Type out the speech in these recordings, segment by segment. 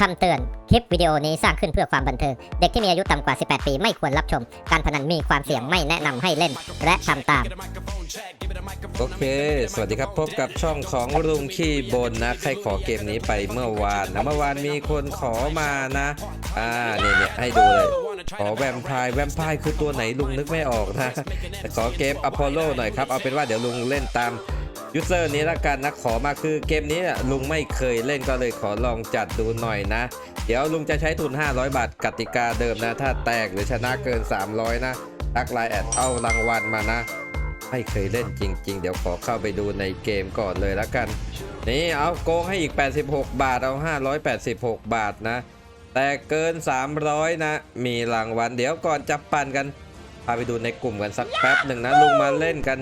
คำเตือน คลิปวิดีโอนี้สร้างขึ้นเพื่อความบันเทิง เด็กที่มีอายุต่ำกว่า 18 ปีไม่ควรรับชม การพนันมีความเสี่ยงไม่แนะนำให้เล่น และทำตาม โอเค สวัสดีครับ พบกับช่องของลุงขี้บนนะ ใครขอเกมนี้ไปเมื่อวานนะ เมื่อวานมีคนขอมานะ อ่าเนี่ยเนี่ยให้ดูเลย ขอแวมไพร์แวมไพร์คือตัวไหนลุงนึกไม่ออกนะ ขอเกมอพอลโลหน่อยครับ เอาเป็นว่าเดี๋ยวลุงเล่นตาม ยูเซอร์นี้ละกันนะขอมาคือเกมนี้ลุงไม่เคยเล่นก็เลยขอลองจัดดูหน่อยนะ เดี๋ยวลุงจะใช้ทุน 500 บาทกติกาเดิมนะ ถ้าแตกหรือชนะเกิน 300 นะทักไลน์แอดเอารางวัลมานะ ไม่เคยเล่นจริง ๆ เดี๋ยวขอเข้าไปดูในเกมก่อนเลยละกัน นี่เอาโกงให้อีก 86 บาทเอา 586 บาทนะ แต่เกิน 300 นะ มีรางวัลเดี๋ยวก่อนจะปั่นกันพาไปดูในกลุ่มกันสักแป๊บหนึ่งนะลุงมาเล่นกัน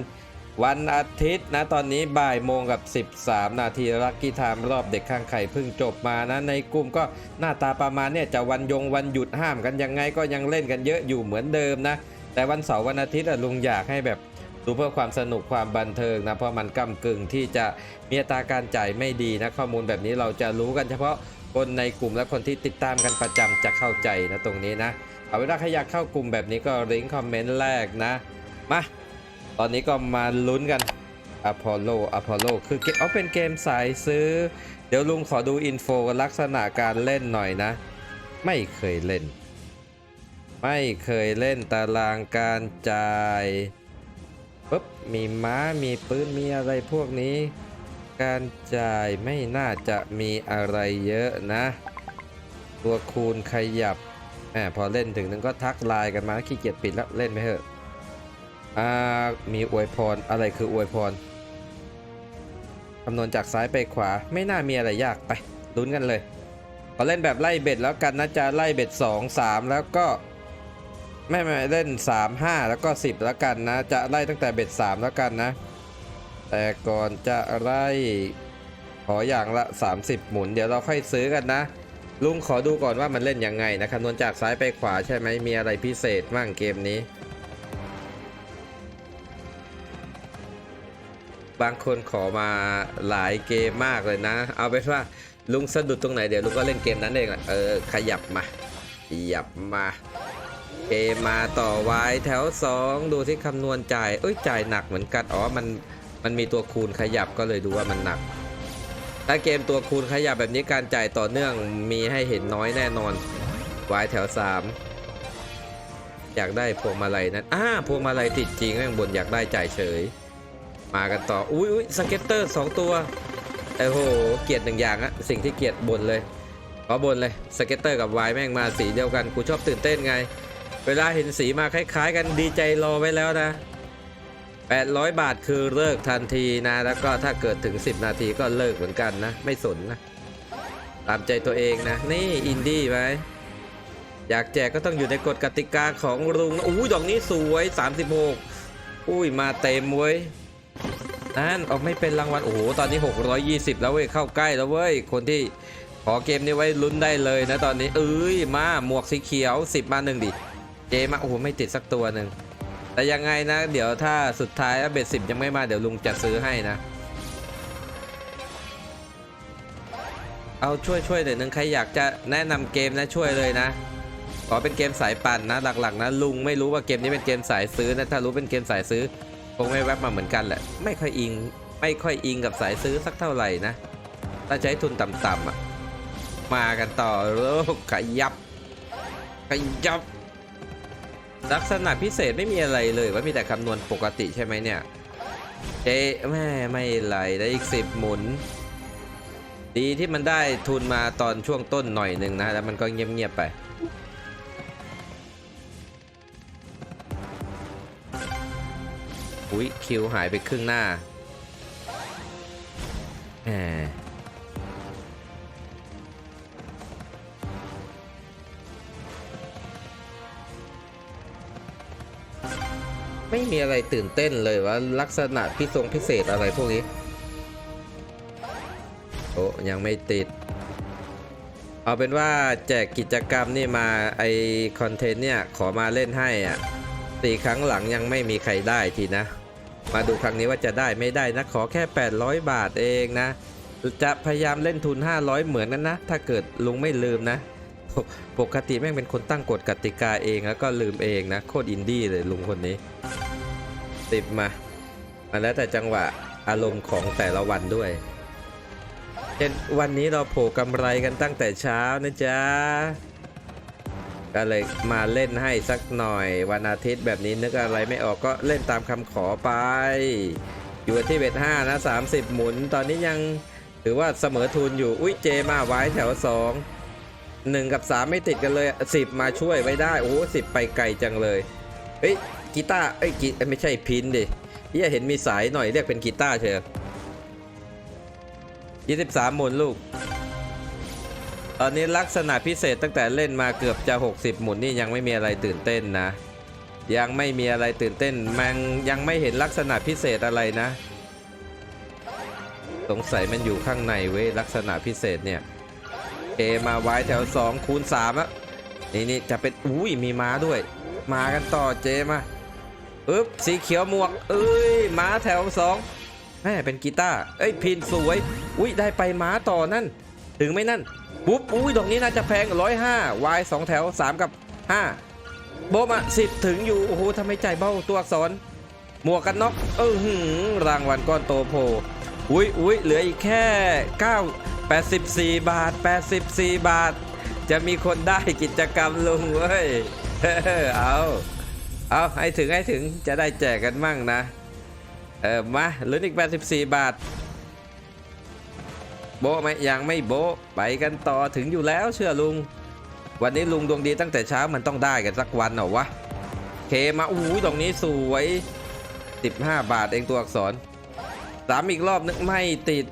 วันอาทิตย์นะตอนนี้บ่ายโมงกับ 13 นาทีลักกี้ไทม์รอบเด็กข้างไข่เพิ่งจบมานะในกลุ่มก็หน้าตาประมาณเนี่ยจะวันยงวันหยุดห้ามกันยังไงก็ยังเล่นกันเยอะอยู่เหมือนเดิมนะ แต่วันเสาร์วันอาทิตย์ลุงอยากให้แบบดูเพื่อความสนุกความบันเทิงนะเพราะมันก้ากึ่งที่จะมีอัตราการจ่ายไม่ดีนะข้อมูลแบบนี้เราจะรู้กันเฉพาะคนในกลุ่มและคนที่ติดตามกันประจำจะเข้าใจนะตรงนี้นะเอาเวลาใครอยากเข้ากลุ่มแบบนี้ก็ลิงก์คอมเมนต์แรกนะมา ตอนนี้ก็มาลุ้นกันอพอลโลอพอลโลคือเกมเอาเป็นเกมสายซื้อ เดี๋ยวลุงขอดูอินโฟลักษณะการเล่นหน่อยนะ ไม่เคยเล่น ไม่เคยเล่นตารางการจ่ายปุ๊บมีม้ามีปืนมีอะไรพวกนี้ การจ่ายไม่น่าจะมีอะไรเยอะนะ ตัวคูณขยับแหมพอเล่นถึงนึงก็ทักไลน์กันมาขี้เกียจปิดแล้วเล่นไปเถอะ อ่ามีอวยพรอะไรคืออวยพรคำนวณจากซ้ายไปขวาไม่น่ามีอะไรยากไปลุ้นกันเลยขอเล่นแบบไล่เบ็ดแล้วกันนะจะไล่เบ็ด 2 3 แล้วก็ไม่ไม่เล่น 3 5 แล้วก็ 10 แล้วกันนะ จะไล่ตั้งแต่เบ็ด 3 แล้วกันนะ แต่ก่อนจะไล่ขออย่างละ 30 หมุน เดี๋ยวเราค่อยซื้อกันนะ ลุงขอดูก่อนว่ามันเล่นยังไงนะคำนวณจากซ้ายไปขวาใช่ไหมมีอะไรพิเศษบ้างเกมนี้ บางคนขอมาหลายเกมมากเลยนะ เอาเป็นว่าลุงสะดุดตรงไหนเดี๋ยวลุงก็เล่นเกมนั้นเองเออขยับมาขยับมาเกมมาต่อไว้แถว 2 ดูที่คำนวณจ่ายเอ้ยจ่ายหนักเหมือนกันอ๋อมันมันมีตัวคูณขยับก็เลยดูว่ามันหนัก ถ้าเกมตัวคูณขยับแบบนี้การจ่ายต่อเนื่องมีให้เห็นน้อยแน่นอนไว้แถว 3 อยากได้พวงมาลัยนั้นอ่าพวงมาลัยติดจริงข้างบนอยากได้จ่ายเฉย มากันต่อ อุ้ยอุ้ยสเก็ตเตอร์2ตัวโอ้โห เกียดหนึ่งอย่างอะสิ่งที่เกียดบนเลยขอบนเลยสเก็ตเตอร์กับวายแม่งมาสีเดียวกันกูชอบตื่นเต้นไง เวลาเห็นสีมาคล้าย ๆ กันดีใจรอไว้แล้วนะ 800 บาทคือเลิกทันทีนะ แล้วก็ถ้าเกิดถึง 10 นาทีก็เลิกเหมือนกันนะ ไม่สนนะ ตามใจตัวเองนะ นี่อินดี้ไหมอยากแจกก็ต้องอยู่ในกฎกติกาของลุงอุ้ยดอกนี้สวย 36 อุ้ยมาเต็มเว้ย นั่นออกไม่เป็นรางวัลโอ้โหตอนนี้ 620 แล้วเว้ยเข้าใกล้แล้วเว้ยคนที่ขอเกมนี้ไว้ลุ้นได้เลยนะตอนนี้เอ้ยมาหมวกสีเขียว 10 มาหนึ่งดิเจมาโอ้โหไม่ติดสักตัวหนึ่งแต่ยังไงนะ เดี๋ยวถ้าสุดท้ายเบ็ดสิบยังไม่มาเดี๋ยวลุงจะซื้อให้นะ เอาช่วยช่วยหน่อยนึงใครอยากจะแนะนำเกมนะช่วยเลยนะขอเป็นเกมสายปั่นนะหลักๆนะลุงไม่รู้ว่าเกมนี้เป็นเกมสายซื้อนะถ้ารู้เป็นเกมสายซื้อ คงไม่แวบมาเหมือนกันแหละ ไม่ค่อยอิง ไม่ค่อยอิงกับสายซื้อสักเท่าไหร่นะ ถ้าใช้ทุนต่ำๆอะ มากันต่อโลกขยับ ขยับ ลักษณะพิเศษไม่มีอะไรเลยว่ามีแต่คำนวณปกติใช่ไหมเนี่ย เจ๊แม่ไม่ไหลได้อีกสิบหมุน ดีที่มันได้ทุนมาตอนช่วงต้นหน่อยหนึ่งนะ แล้วมันก็เงียบๆไป อุ้ยคิวหายไปครึ่งหน้าแหมไม่มีอะไรตื่นเต้นเลยว่าลักษณะพิทรงพิเศษอะไรพวกนี้ โอ้ยังไม่ติด เอาเป็นว่าแจกกิจกรรมนี่มาไอคอนเทนต์เนี่ย ขอมาเล่นให้อะสี่ครั้งหลังยังไม่มีใครได้ทีนะ มาดูครั้งนี้ว่าจะได้ไม่ได้นะขอแค่ 800 บาทเองนะ จะพยายามเล่นทุน 500 เหมือนนั้นนะ ถ้าเกิดลุงไม่ลืมนะ ปกติแม่งเป็นคนตั้งกฎกติกาเองแล้วก็ลืมเองนะ โคตรอินดี้เลยลุงคนนี้ ติบมามาแล้วแต่จังหวะอารมณ์ของแต่ละวันด้วยเช่นวันนี้เราโผล่กำไรกันตั้งแต่เช้านะจ๊ะ ก็เลยมาเล่นให้สักหน่อยวันอาทิตย์แบบนี้นึกอะไรไม่ออกก็เล่นตามคำขอไป อยู่ที่เบ็ดห้านะ 30 หมุน ตอนนี้ยังถือว่าเสมอทุนอยู่ อุ้ยเจมาไว้แถว 2 1 กับ 3 ไม่ติดกันเลย 10 มาช่วยไว้ได้ โอ้สิบไปไกลจังเลย เฮ้ยกีตาร์เอ้ยกีไม่ใช่พินดิเฮียเห็นมีสายหน่อยเรียกเป็นกีตาร์เชียว23 หมุนลูก ตอนนี้ลักษณะพิเศษตั้งแต่เล่นมาเกือบจะ 60 หมุนนี่ยังไม่มีอะไรตื่นเต้นนะ ยังไม่มีอะไรตื่นเต้นมันยังไม่เห็นลักษณะพิเศษอะไรนะ สงสัยมันอยู่ข้างในเว้ยลักษณะพิเศษเนี่ยเอมาไว้แถว2คูณ3อะนี่นี่จะเป็นอุ้ยมีม้าด้วย มากันต่อเจมาอึ๊บสีเขียวหมวก เอ้ยม้าแถว2แม่เป็นกีตาร์เอ้ยพินสวย อุ้ยได้ไปม้าต่อนั่น ถึงไหมนั่น ปุ๊บอุ้ยดอกนี้น่าจะแพง105 Y 2แถว3กับ5โบมาสิบถึงอยู่โอ้โหทำไมใจเบ้าตัวอักษร หมวกกันน็อกเออหือรางวัลก้อนโตโพอุ้ยอุ้ยเหลืออีกแค่9 84บาท84บาท จะมีคนได้กิจกรรมลุงเว้ยเอาเอาให้ถึงให้ถึงจะได้แจกกันมั่งนะ เออมาลุ้นอีก84บาท โบะไหมยังไม่โบะไปกันต่อถึงอยู่แล้วเชื่อลุง วันนี้ลุงดวงดีตั้งแต่เช้ามันต้องได้กันสักวันเหรอวะเคมาอู้ตรงนี้สวย 15 บาทเองตัวอักษรสามอีกรอบนึกไม่ติด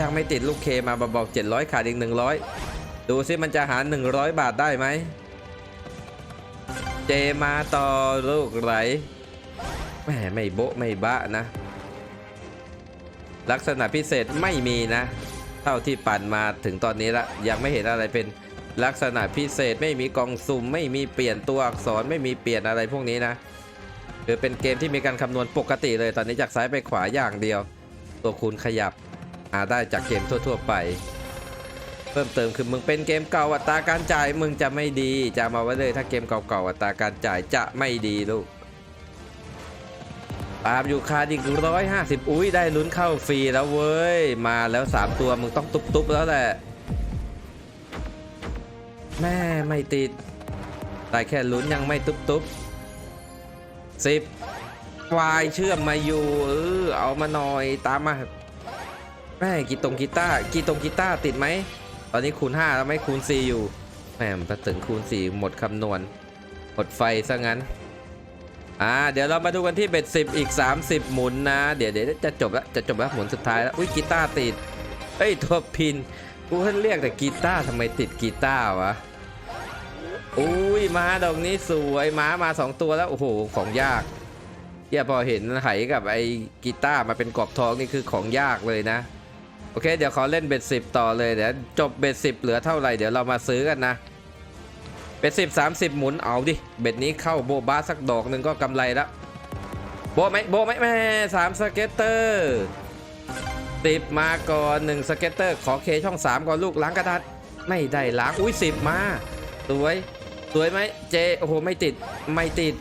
ยังไม่ติดลูกเคมาเบาๆ700 ขาดอีก 100 ดูซิมันจะหาร 100 บาทได้ไหมเจมาต่อลูกไหลแหมไม่โบะไม่บะนะ ลักษณะพิเศษไม่มีนะ เท่าที่ปั่นมาถึงตอนนี้ละยังไม่เห็นอะไรเป็นลักษณะพิเศษไม่มีกองสุ่ม ไม่มีเปลี่ยนตัวอักษรไม่มีเปลี่ยนอะไรพวกนี้นะคือเป็นเกมที่มีการคำนวณปกติเลยตอนนี้จากซ้ายไปขวาอย่างเดียว ตัวคูณขยับหาได้จากเกมทั่ว ๆ ไป เพิ่มเติมคือมึงเป็นเกมเก่าอัตราการจ่ายมึงจะไม่ดีจะมาไว้เลยถ้าเกมเก่าๆอัตราการจ่ายจะไม่ดีลูก ตามอยู่คาดอีกร้อยห้าสิบอุ้ยได้ลุ้นเข้าฟรีแล้วเว้ย มาแล้ว3ตัวมึงต้องตุบๆแล้วแหละ แม่ไม่ติดแต่แค่ลุ้นยังไม่ตุบๆสิบวายเชื่อมมาอยู่เออเอามาหน่อยตามมาแม่กีตรงกีตาร์กีตรงกีตาร์ติดไหม ตอนนี้คูณ 5 แล้วไม่คูณ 4 อยู่แหม่พอถึงคูณ 4 หมดคำนวณ หมดไฟซะงั้น อ่าเดี๋ยวเรามาดูกันที่เบ็ดสิบอีก 30 หมุนนะ เดี๋ยวเดี๋ยวจะจบแล้วจะจบแล้วหมุนสุดท้ายแล้วอุ้ยกีตาร์ติดเอ้ยตัวพินกูเพิ่งเรียกแต่กีตาร์ทำไมติดกีตาร์วะอุ้ยม้าดอกนี้สวยม้ามา 2 ตัวแล้วโอ้โหของยากเฮียพอเห็นไหกับไอ้กีตาร์มาเป็นกรอบทองนี่คือของยากเลยนะโอเค เดี๋ยวขอเล่นเบ็ดสิบต่อเลยเดี๋ยวจบเบ็ดสิบเหลือเท่าไหร่เดี๋ยวเรามาซื้อกันนะ เป็นสิบสามสิบหมุนเอาดิเบ็ดนี้เข้าโบบาสักดอกหนึ่งก็กำไรแล้วโบไหมโบไหมแม่สามสเก็ตเตอร์ติบมาก่อนหนึ่งสเก็ตเตอร์ ขอเคช่องสามก่อนลูกล้างกระดาษไม่ได้ล้างอุ้ยสิบมาสวยสวยไหมเจโอ้โหไม่ติดไม่ติด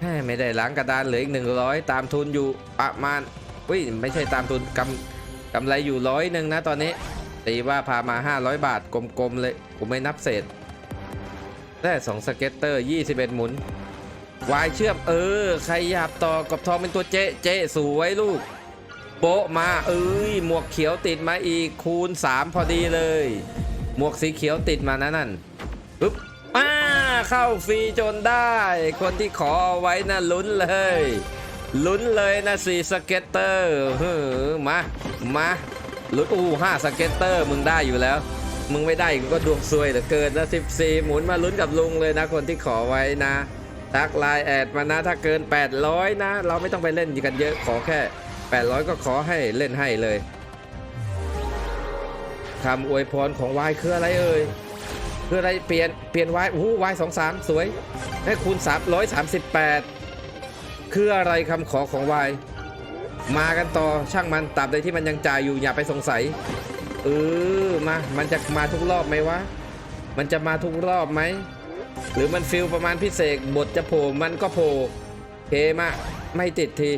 แม่ไม่ได้ล้างกระดานเหลืออีกหนึ่งร้อยตามทุนอยู่ประมาณอุ้ยไม่ใช่ตามทุนกำกำไรอยู่ร้อยหนึ่งนะตอนนี้ ตีว่าพามา 500 บาทกลมๆเลยกูไม่นับเศษได้2สเก็ตเตอร์ 21 หมุนวายเชื่อมเออ ใครหยาบต่อกับทองเป็นตัวเจ๊เจ๊สวยลูกโปะมาเอ้ยหมวกเขียวติดมาอีกคูณ 3 พอดีเลย หมวกสีเขียวติดมานะนั่นปึ๊บมาเข้าฟรีจนได้ คนที่ขอไว้นะลุ้นเลยลุ้นเลยนะสี่สเก็ตเตอร์เฮ้อมา มา ลุ้นอู้ห้าสเก็ตเตอร์มึงได้อยู่แล้ว มึงไม่ได้ก็ดวงซวยเหลือเกินนะ14หมุนมาลุ้นกับลุงเลยนะคนที่ขอไว้นะทักไลน์แอดมานะถ้าเกิน 800 นะ เราไม่ต้องไปเล่นกันเยอะขอแค่ 800 ก็ขอให้เล่นให้เลยคำอวยพรของวายคืออะไรเอ่ยคืออะไรเปลี่ยนเปลี่ยนวายโอ้วายสองสามสวยให้คูณ338 คืออะไรคำขอของวาย มากันต่อช่างมันตราบใดที่มันยังจ่ายอยู่อย่าไปสงสัยเออมามันจะมาทุกรอบไหมวะมันจะมาทุกรอบไหมหรือมันฟิลประมาณพิเศษบทจะโผล่มันก็โผล่เคมาไม่ติดที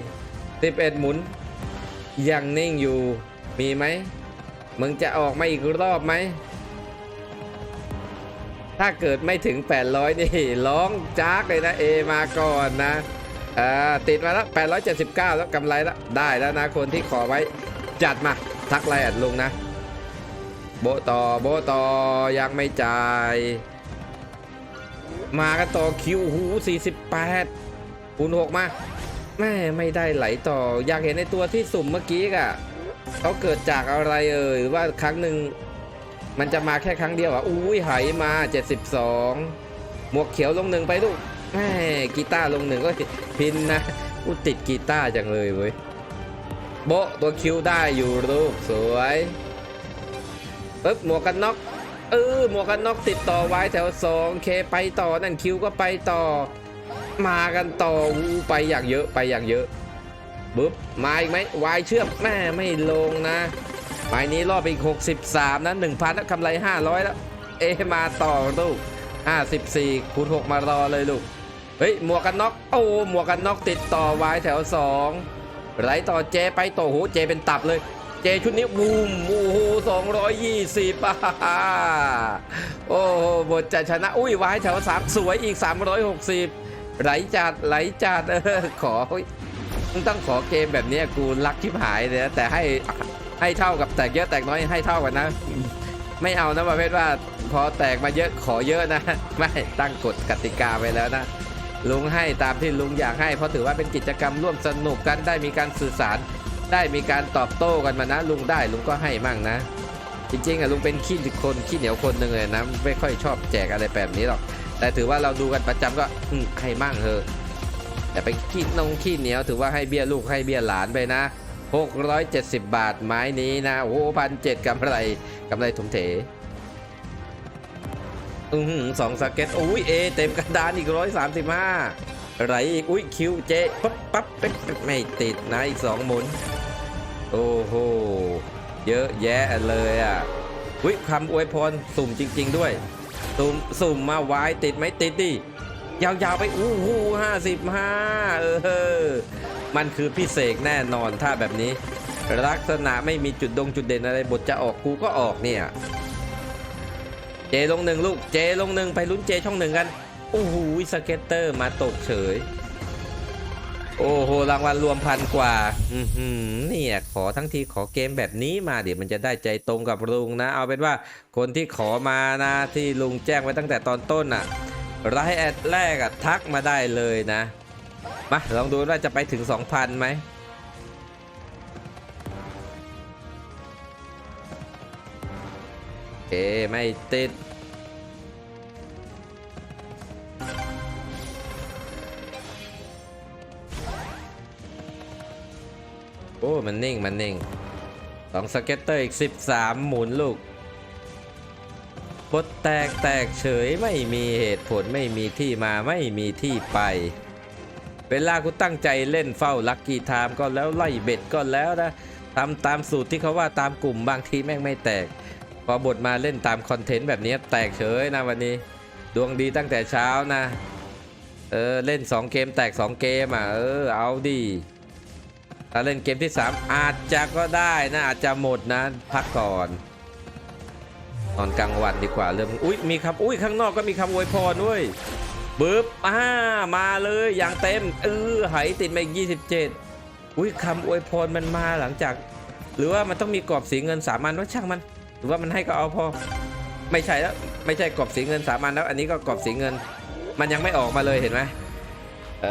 11หมุน ยังนิ่งอยู่มีไหมมึงจะออกมาอีกรอบไหมถ้าเกิดไม่ถึง 800 นี่ร้องจากเลยนะเอมาก่อนนะ อ่าติดมาแล้ว 879 แล้วกำไรแล้ว ได้แล้วนะคนที่ขอไว้จัดมา ทักไลน์อัดลุงนะ โบต่อโบต่อยังไม่จ่าย มากันต่อคิวหู 48คูณ6มาแม่ไม่ได้ไหลต่อ อยากเห็นในตัวที่สุ่มเมื่อกี้อะเขาเกิดจากอะไรเอ่ยหรือว่าครั้งหนึ่งมันจะมาแค่ครั้งเดียวอะอุ้ยไหมา 72 หมวกเขียวลงหนึ่งไปลูก แม่กีตาร์ลงหนึ่งก็พินนะกูติดกีตาร์จังเลยเว้ยโบตัวคิวได้อยู่ลูกสวยปึ๊บหมวกกันน็อกเออหมวกกันน็อกติดต่อไว้แถวสองเคไปต่อนั่นคิวก็ไปต่อ มากันต่ออู้ไปอย่างเยอะไปอย่างเยอะบึ๊บมาอีกไหมวายเชื่อมแม่ไม่ลงนะหมายนี้รอบอีก 63นะ1,000แล้วกำไร 500 แล้ว เอมาต่อลูก54คูณ6มารอเลยลูก เฮ้ยหมวกกันน็อกโอ้หมวกกันน็อกติดต่อไว้แถว2ไหลต่อเจไปต่อโหเจเป็นตับเลย เจชุดนี้บูมโอ้โห220อ่าโอ้โหบทจะชนะ อุ้ยไว้แถว3สวยอีก360ไหลจัดไหลจัดเออขอเฮ้ยมึงต้องขอเกมแบบนี้กูรักชิบหายเลยนะแต่ให้ให้เท่ากับแตกเยอะแตกน้อยให้เท่ากันนะ ไม่เอานะประเภทว่าพอแตกมาเยอะขอเยอะนะ ไม่ตั้งกฎกติกาไว้แล้วนะ ลุงให้ตามที่ลุงอยากให้ เพราะถือว่าเป็นกิจกรรมร่วมสนุกกันได้มีการสื่อสาร ได้มีการตอบโต้กันมานะ ลุงได้ลุงก็ให้มั่งนะ จริงๆอะลุงเป็นขี้คนขี้เหนียวคนหนึ่งเลยนะไม่ค่อยชอบแจกอะไรแบบนี้หรอก แต่ถือว่าเราดูกันประจำก็อืมให้มั่งเถอะแต่ไปขี้นงขี้เหนียวถือว่าให้เบี้ยลูกให้เบี้ยหลานไปนะ670 บาทไม้นี้นะโอ้พันเจ็ดกำไรกำไรถุงเถ อือสองสเก็ตอุ้ยเอเต็มกระดานอีกร้อยสามสิบห้าไหลอีกอุ้ยคิวเจปั๊บปั๊บเป๊ะไม่ติดนะอีกสองหมุน โอ้โห เยอะแยะเลยอะอุ้ยคำอวยพรสุ่มจริง ๆ ด้วย สุ่มสุ่มมาไว้ติดไหมติดดิยาวๆไปอู้หูห้าสิบห้าเออ มันคือพี่เสกแน่นอนถ้าแบบนี้ ลักษณะไม่มีจุดดงจุดเด่นอะไรบทจะออกกูก็ออกเนี่ย เจลงหนึ่งลูก เจลงหนึ่งไปลุ้นเจช่องหนึ่งกัน โอ้โหสเก็ตเตอร์มาตกเฉย โอ้โห รางวัลรวมพันกว่า อือหือเนี่ยขอทั้งทีขอเกมแบบนี้มาเดี๋ยวมันจะได้ใจตรงกับลุงนะ เอาเป็นว่าคนที่ขอมานะที่ลุงแจ้งไว้ตั้งแต่ตอนต้นอะรายแอดแรกอะทักมาได้เลยนะ มาลองดูว่าจะไปถึง 2,000ไหม เคไม่ติดโอ้ มันนิ่ง มันนิ่งสองสเก็ตเตอร์อีก 13 หมุนลูกบดแตกแตกเฉยไม่มีเหตุผลไม่มีที่มาไม่มีที่ไป เวลากูตั้งใจเล่นเฝ้าลักกี้ไทม์ก็แล้วไล่เบ็ดก็แล้วนะทำตามสูตรที่เขาว่าตามกลุ่มบางทีแม่งไม่แตก พอบทมาเล่นตามคอนเทนต์แบบนี้แตกเฉยนะวันนี้ ดวงดีตั้งแต่เช้านะ เออ เล่น 2 เกมแตก 2 เกมอะ เออ เอาดีถ้าเล่นเกมที่ 3 อาจจะก็ได้นะ อาจจะหมดนะ พักก่อนตอนกลางวันดีกว่าเริ่มอุ้ยมีคำอุ้ยข้างนอกก็มีคำอวยพรด้วยบึ๊บอ่ามาเลยอย่างเต็มเออไหติดมาอีก27 อุ้ยคำอวยพรมันมาหลังจาก หรือว่ามันต้องมีกรอบสีเงินสามัญว่าช่างมัน หรือว่ามันให้ก็เอาพอ ไม่ใช่แล้วไม่ใช่กรอบสีเงินสามัญแล้ว อันนี้ก็กรอบสีเงิน มันยังไม่ออกมาเลยเห็นไหมเอ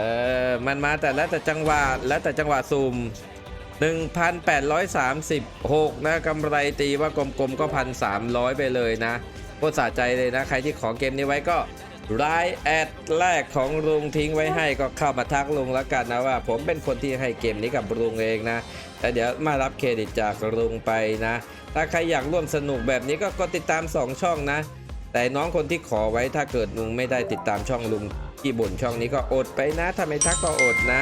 อมันมาแต่แล้วแต่จังหวะแล้วแต่จังหวะซูม1,836 นะกำไรตีว่ากลมๆก็ 1,300 ไปเลยนะโคตรสะใจเลยนะ ใครที่ขอเกมนี้ไว้ก็รายแอดแรกของลุงทิ้งไว้ให้ก็เข้ามาทักลุงแล้วกันนะว่า ผมเป็นคนที่ให้เกมนี้กับลุงเองนะแต่เดี๋ยวมารับเครดิตจากลุงไปนะ ถ้าใครอยากร่วมสนุกแบบนี้ก็กดติดตาม 2 ช่องนะ แต่น้องคนที่ขอไว้ถ้าเกิดลุงไม่ได้ติดตามช่องลุงที่บ่นช่องนี้ก็อดไปนะถ้าไม่ทักก็อดนะ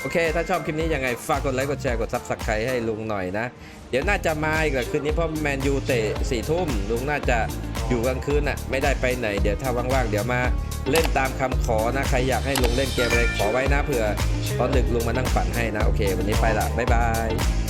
โอเค ถ้าชอบคลิปนี้ยังไง ฝากกดไลค์กดแชร์กดซับสไครต์ให้ลุงหน่อยนะ เดี๋ยวน่าจะมาอีกแหละคืนนี้เพราะแมนยูเตะสี่ทุ่มลุงน่าจะอยู่กลางคืนน่ะไม่ได้ไปไหน เดี๋ยวถ้าว่างๆเดี๋ยวมาเล่นตามคำขอนะใครอยากให้ลุงเล่นเกมอะไรขอไว้นะเผื่อตอนดึกลุงมานั่งฝันให้นะโอเค วันนี้ไปละบ๊ายบาย